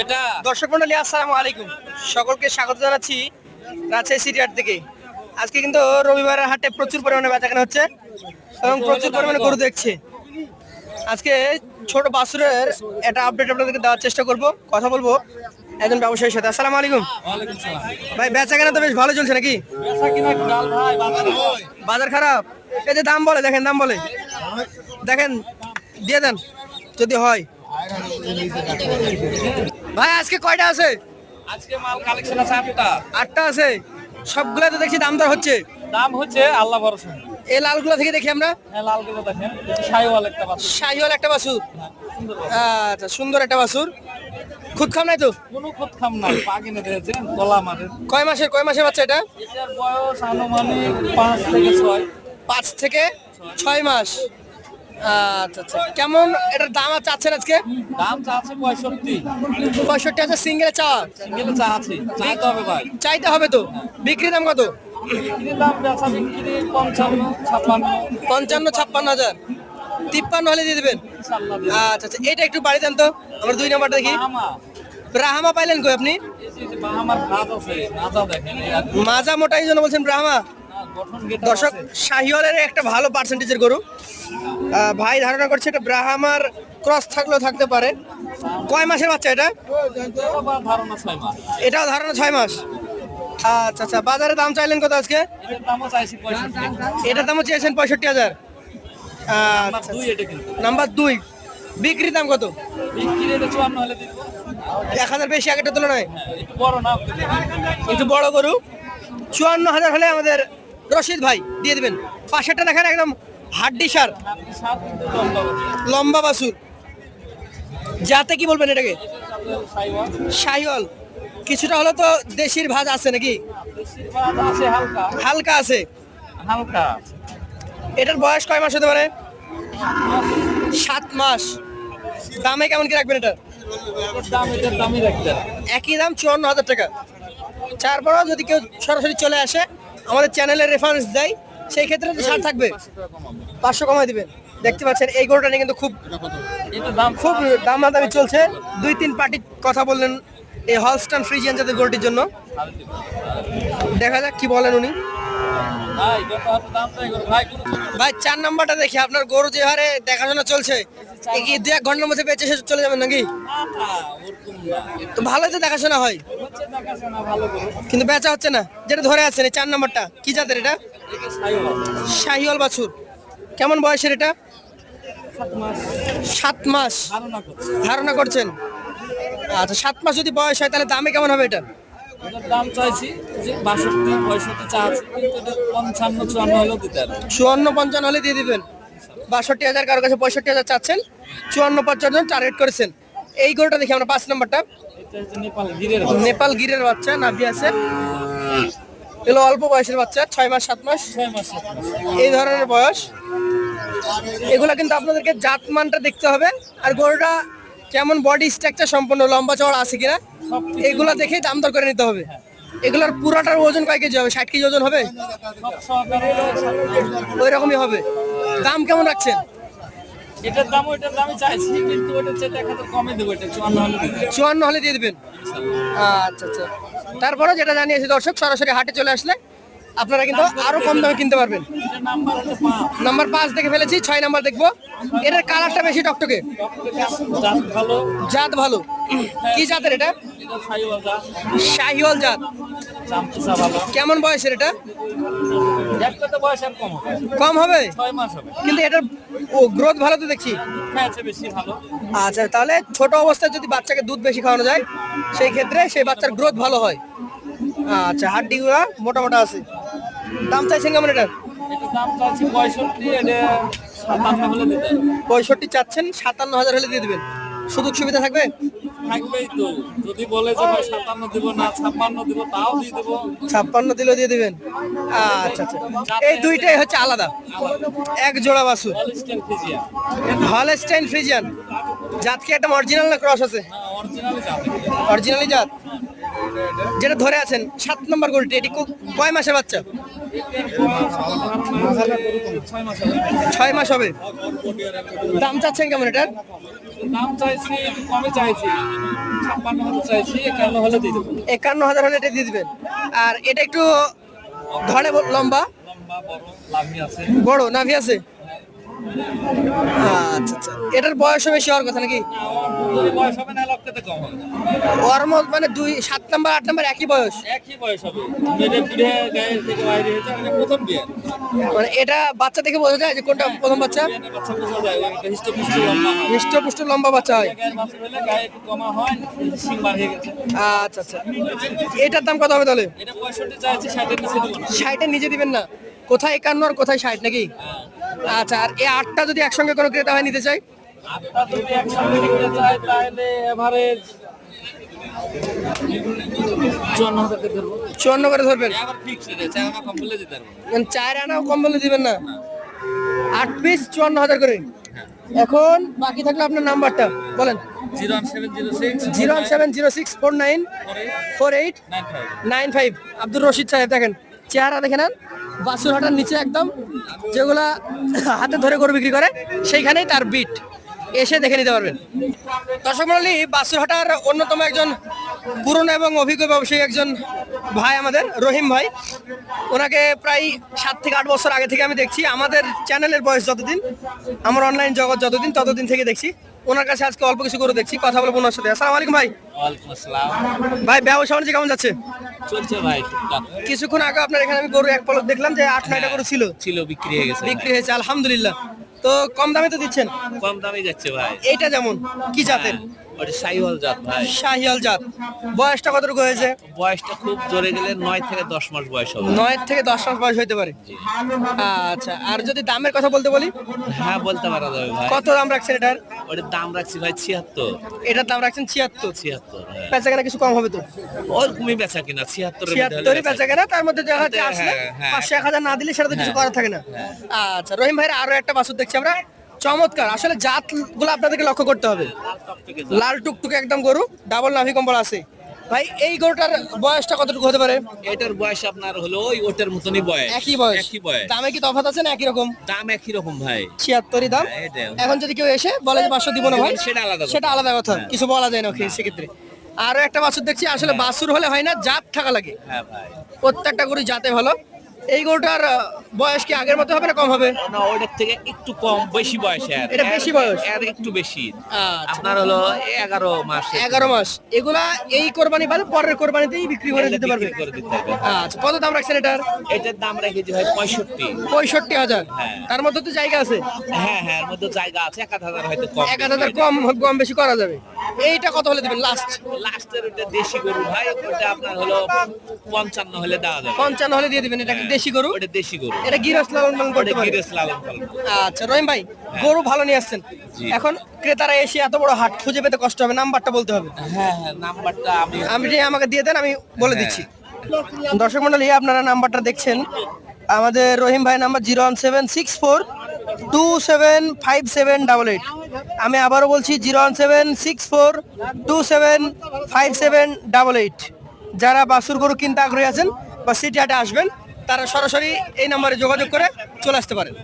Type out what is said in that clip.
বেটা। দর্শক মন্ডলী আসসালামু আলাইকুম। সকলকে স্বাগত জানাচ্ছি রাজশাহী সিটি হাট থেকে। আজকে কিন্তু রবিবারের হাটে প্রচুর পরিমাণে বেচাকেনা হচ্ছে এবং প্রচুর পরিমাণে গরু দেখছে। আজকে ছোট বাসুরের একটা আপডেট আপনাদেরকে দেওয়ার চেষ্টা করব কথা বলব একজন ব্যবসায়ীর সাথে। আসসালামু আলাইকুম। ভাই বেচাকেনা তো বেশ ভালো চলছে নাকি? বাজার খারাপ। এই যে দাম বলে দেখেন দাম বলে। দেখেন দিয়ে দেন যদি হয়। ভাই আজকে কয়টা আছে? আজকে মাল কালেকশন আছে আটটা। আটটা আছে। সবগুলা তো দেখছি দাম দর হচ্ছে? দাম হচ্ছে আল্লাহ ভরসা। এই লালগুলা থেকে দেখি আমরা। হ্যাঁ লালগুলো দেখেন। সাইওয়াল একটা বাচ্চা শাহিওয়াল একটা বাছুর? সুন্দর আচ্ছা সুন্দর একটা বাছুর। খুদ খাম নাই তো? কোনো খুদ খাম না পা কিনে দিয়েছে গলা মারে। কয় মাসের কয় মাসের বাচ্চা এটা? এটার বয়স আনুমানিক পাঁচ থেকে ছয়। পাঁচ থেকে ছয় মাস। আচ্ছা আচ্ছা। কেমন এটার দাম আর চাচ্ছেন আজকে? দাম চা আছে পঁয়ষট্টি পঁয়ষট্টি হাজার সিঙ্গেল চা? সিঙ্গেলে চা আছে। চাইতে হবে ভাই। চাইতে হবে তো? বিক্রি দাম কত? পঞ্চান্ন ছাপ্পান্ন। হাজার। তিপ্পান্ন হলে দিয়ে দেবেন? আচ্ছা আচ্ছা। এটা একটু বাড়ি দেন তো। আমরা দুই নাম্বারটা দেখি। ব্রাহ্মা পাইলেন কই আপনি? আছে মাজা মোটা এই জন্য বলছেন ব্রাহ্মা। দর্শক। শাহিওয়ালের একটা ভালো পার্সেন্টেজের গরু। ভাই ধারণা করছে এটা ব্রাহ্মার ক্রস থাকলেও থাকতে পারে। কয় মাসের বাচ্চা এটা? এটাও ধারণা ছয় মাস। আচ্ছা আচ্ছা বাজারে দাম চাইলেন কত আজকে? এটার দামও চেয়েছেন পঁয়ষট্টি হাজার। নাম্বার আচ্ছা দুই নাম্বার দুই। বিক্রির দাম কত? এক হাজার বেশি আগের তুলনায়? হ্যাঁ। একটু বড় গরু। চুয়ান্ন হাজার হলে আমাদের রশিদ ভাই, দিয়ে দেবেন। পাশেরটা দেখেন একদম হাড্ডি সার। লম্বা বাসুর। যাতে কি বলবেন এটাকে? সাইওয়াল কিছুটা হলো তো দেশির ভাজ আছে নাকি? হালকা আছে। হালকা এটার বয়স কয় মাস হতে পারে? সাত মাস। দামে কেমন কি রাখবেন এটা। একই দাম চুয়ান্ন হাজার টাকা। তারপরেও যদি কেউ সরাসরি চলে আসে আমাদের চ্যানেলে রেফারেন্স দেয় সেই ক্ষেত্রে তো ছাড় থাকবে। পাঁচশো কমায় কমাই দিবেন দেখতে পাচ্ছেন এই গরুটা নিয়ে কিন্তু খুব এটার দাম খুব দামাদামি চলছে। দুই তিন পার্টি কথা বললেন এই হলস্টান ফ্রিজিয়ান জাতের গরুটির জন্য। দেখা যাক কি বলেন উনি। ভাই চার নাম্বারটা দেখি আপনার গরু যে হারে দেখাশোনা চলছে কি দু এক ঘণ্টার মধ্যে বেঁচে শেষ চলে যাবেন নাকি? তো ভালো তো দেখাশোনা হয়। কিন্তু বেচা হচ্ছে না যেটা ধরে আছেন এই চার নাম্বারটা কি জাতের এটা? শাহিওয়াল বাছুর। কেমন বয়সের এটা? সাত মাস। ধারণা করছেন? আচ্ছা সাত মাস যদি বয়স হয় তাহলে দামে কেমন হবে এটা? এটার দাম চাইছি যে বাষট্টি পঁয়ষট্টি চা আছে কিন্তু এটা পঞ্চান্ন চুয়ান্ন হলেও দিতে পারবে। চুয়ান্ন পঞ্চান্ন হলে দিয়ে দিবেন। বাষট্টি হাজার কারও কাছে পঁয়ষট্টি হাজার চাচ্ছেন চুয়ান্ন পঞ্চান্ন টার্গেট করেছেন। এই গরুটা দেখি আমরা পাঁচ নাম্বারটা। নেপাল গিরের বাচ্চা। নাভি আছে। এগুলো অল্প বয়সের বাচ্চা ছয় মাস সাত মাস। ছয় মাস সাত মাস। এই ধরনের বয়স। এগুলা কিন্তু আপনাদেরকে জাত মানটা দেখতে হবে। আর গরুটা কেমন বডি স্ট্রাকচার সম্পূর্ণ লম্বা চওড়া আছে কিনা? এগুলো দেখে দাম দর করে নিতে হবে। এগুলোর পুরাটার ওজন কয় কেজি হবে? ষাট কেজি ওজন হবে? ওই রকমই হবে। দাম কেমন রাখছেন? এটার দাম ওইটার দামই চাইছি কিন্তু ওটা হচ্ছে এক হাজার কমে দেবো এটা চুয়ান্ন হলে চুয়ান্ন হলে দিয়ে দেবেন? আচ্ছা আচ্ছা। তারপরে যেটা জানিয়েছি দর্শক সরাসরি হাটে চলে আসলে আপনারা কিন্তু আরও কম দামে কিনতে পারবেন। নাম্বার পাঁচ। দেখে ফেলেছি ছয় নাম্বার দেখব। এটার কালারটা বেশি টকটকে। জাত ভালো। কি জাতের এটা? শাহিওয়াল জাত। কেমন বয়সের এটা? কম হবে। কিন্তু এটার ও গ্রোথ ভালো তো দেখছি। ভালো। আচ্ছা তাহলে ছোট অবস্থায় যদি বাচ্চাকে দুধ বেশি খাওয়ানো যায় সেই ক্ষেত্রে সেই বাচ্চার গ্রোথ ভালো হয়। আচ্ছা হাড্ডিগুলো মোটা মোটা আছে। দাম চাইছেন কেমন এটার পঁয়ষট্টি এটা। পঁয়ষট্টি চাচ্ছেন সাতান্ন হাজার হলে দিয়ে দেবেন। সুযোগ সুবিধা থাকবে? থাকবেই তো। যদি বলে যে ভাই সাতান্ন দিব না ছাপ্পান্ন দিব তাও দিয়ে দেবো। ছাপ্পান্ন দিলেও দিয়ে দিবেন। আচ্ছা আচ্ছা। এই দুইটাই হচ্ছে আলাদা। এক জোড়া বাসু হলস্টাইন ফ্রিজিয়ান। জাত কি একটা অরিজিনাল না ক্রস আছে? অরিজিনালি জাত। যেটা ধরে আছেন সাত নম্বর গোলটি এটি কয় মাসের বাচ্চা? ছয় মাস হবে। দাম চাচ্ছেন কেমন এটার দাম চাইছি কমে চাইছি। ছাপ্পান্ন হাজার চাইছি একান্ন হাজার দিয়ে দেবেন একান্ন হাজার হলে এটা দিয়ে দেবেন। আর এটা একটু ধরে লম্বা। বড় নাভি আছে? আচ্ছা আচ্ছা। এটার বয়সও বেশি হওয়ার কথা নাকি? বয়স হবে না লক্ষতে কম হবে। ওর মানে দুই সাত নাম্বার আট নাম্বার একই বয়স? একই বয়স হবে। গায়ের থেকে বাইরে হয়েছে আর প্রথম বিয়ে। মানে এটা বাচ্চা দেখে বোঝা যায় যে কোনটা প্রথম বাচ্চা? বাচ্চা বোঝা যায় হিষ্টপুষ্ট লম্বা হয়। বাচ্চা হয়। গায়ের বাছুর হলে গায়ে একটু কমা হয় সিং বার গেছে। আচ্ছা আচ্ছা। এটার দাম কত হবে তাহলে? এটা চাইছি নিচে দেবো দিবেন না। কোথায় একান্ন আর কোথায় ষাট নাকি? আচ্ছা আর এই আটটা যদি একসঙ্গে কোনো ক্রেতা হয় নিতে চাই আটটা যদি একসঙ্গে নিতে চাই তাহলে এভারেজ চুয়ান্ন করে ধরবেন? চার মানে চার আনাও কম বলে দিবেন না? আট পিস চুয়ান্ন হাজার করে। এখন বাকি থাকলে আপনার নাম্বারটা। বলেন। Zero one seven zero six. Four nine four eight nine five. Abdur Rashid সাহেব দেখেন। চেহারা দেখে নেন। বাসুরহাটার নিচে একদম, যেগুলা হাতে ধরে গরু বিক্রি করে, সেইখানেই তার বিট এসে দেখে নিতে পারবেন। দর্শক মন্ডলী, বাসুরহাটার অন্যতম একজন পুরনো এবং অভিজ্ঞ ব্যবসায়ী একজন ভাই আমাদের, রহিম ভাই। ওনাকে প্রায় সাত থেকে আট বছর আগে থেকে আমি দেখছি। আমাদের চ্যানেলের বয়স যতদিন, আমার অনলাইন জগৎ যতদিন, ততদিন থেকে দেখছি। ওনার কাছে আজকে অল্প কিছু করে দেখছি কথা বলব ওনার সাথে। আসসালামু আলাইকুম ভাই। ভাই ব্যবসা বাণিজ্য কেমন যাচ্ছে? চলছে ভাই কিছুক্ষণ আগে আপনার এখানে আমি গরু এক পলক দেখলাম যে আট নয়টা গরু ছিল। ছিল বিক্রি হয়ে গেছে। বিক্রি হয়েছে আলহামদুলিল্লাহ। তো কম দামে তো দিচ্ছেন? কম দামে যাচ্ছে ভাই। এটা যেমন কি জাতের? ওটা সাইওয়াল জাত ভাই। শাহিয়াল জাত। বয়সটা কতটুকু হয়েছে? বয়সটা খুব জোরে গেলে নয় থেকে দশ মাস বয়স হবে। নয় থেকে দশ মাস বয়স হইতে পারে? আচ্ছা আর যদি দামের কথা বলতে বলি? হ্যাঁ বলতে পারা যাবে ভাই। কত দাম রাখছেন এটার? ওটার দাম রাখছি ভাই ছিয়াত্তর। এটার দাম রাখছেন ছিয়াত্তর। ছিয়াত্তর হ্যাঁ। বেচা কেনা কিছু কম হবে তো? ওরকমই বেচা কিনা ছিয়াত্তর ছিয়াত্তরই বেচা কেনা। তার মধ্যে দেখা যাচ্ছে হ্যাঁ, আসলে হ্যাঁ। পাঁচশো এক হাজার না দিলে সেটা তো কিছু হ্যাঁ। করার থাকে না। আচ্ছা রহিম ভাইয়ের আরও একটা বাছুর দেখছি আমরা। চমৎকার। আসলে জাতগুলো আপনাদেরকে লক্ষ্য করতে হবে। লাল টুকটুকে একদম গরু ডাবল নাভি কম্বল আছে। ভাই এই গরুটার বয়সটা কতটুকু হতে পারে? এটার বয়স আপনার হলো ওই ওটার মতনই বয়স। একই বয়স। একই বয়স। দামে কি তফাৎ আছে না একই রকম? দাম একই রকম ভাই। ছিয়াত্তরই দাম। হ্যাঁ, এখন যদি কেউ এসে বলে যে পাঁচশো দিব না ভাই সেটা আলাদা সেটা আলাদা কথা। কিছু বলা যায় না ওকে সেক্ষেত্রে। আরও একটা বাছুর দেখছি আসলে বাছুর হলে হয় না জাত থাকা লাগে। হ্যাঁ ভাই। প্রত্যেকটা গরু জাতে ভালো। এই গরুটার বয়স কি আগের মতো হবে না কম হবে? না ওটার থেকে একটু কম বেশি বয়স এটা বেশি বয়স? আর একটু বেশি। আচ্ছা। আপনার হলো এগারো মাস। এগারো মাস। এগুলা এই কোরবানি বাদে পরের কোরবানিতেই বিক্রি করে দিতে পারবে? করে দিতে হবে। আচ্ছা কত দাম রাখছেন এটার? এটার দাম রেখেছি ভাই পঁয়ষট্টি। পঁয়ষট্টি হাজার। হ্যাঁ। তার মধ্যে তো জায়গা আছে? হ্যাঁ হ্যাঁ এর মধ্যে জায়গা আছে এক হাজার হয়তো কম এক হাজার কম কম বেশি করা যাবে। এইটা কত হলে দিবেন লাস্ট লাস্টের ওটা দেশি গরু ভাই ওটা আপনার হলো পঞ্চান্ন হলে দেওয়া যাবে। পঞ্চান্ন হলে দিয়ে দিবেন এটা কি দেশি গরু? ওটা দেশি গরু। এটা গিরস লালন পালন করতে পারে। গিরেস লালন পালন আচ্ছা রহিম ভাই গরু ভালো নিয়ে আসছেন। এখন ক্রেতারা এসে এত বড় হাট খুঁজে পেতে কষ্ট হবে নাম্বারটা বলতে হবে। হ্যাঁ হ্যাঁ নাম্বারটা আমি আমি যে আমাকে দিয়ে দেন আমি বলে দিচ্ছি। দর্শক মন্ডলী আপনারা নাম্বারটা দেখছেন। আমাদের রহিম ভাই number zero one seven six four two seven five seven double eight. আমি আবারও বলছি zero one seven six four two seven five seven double eight. যারা বাসুর গরু কিনতে আগ্রহী আছেন বা সিটি হাটে আসবেন তারা সরাসরি এই নাম্বারে যোগাযোগ করে চলে আসতে পারেন।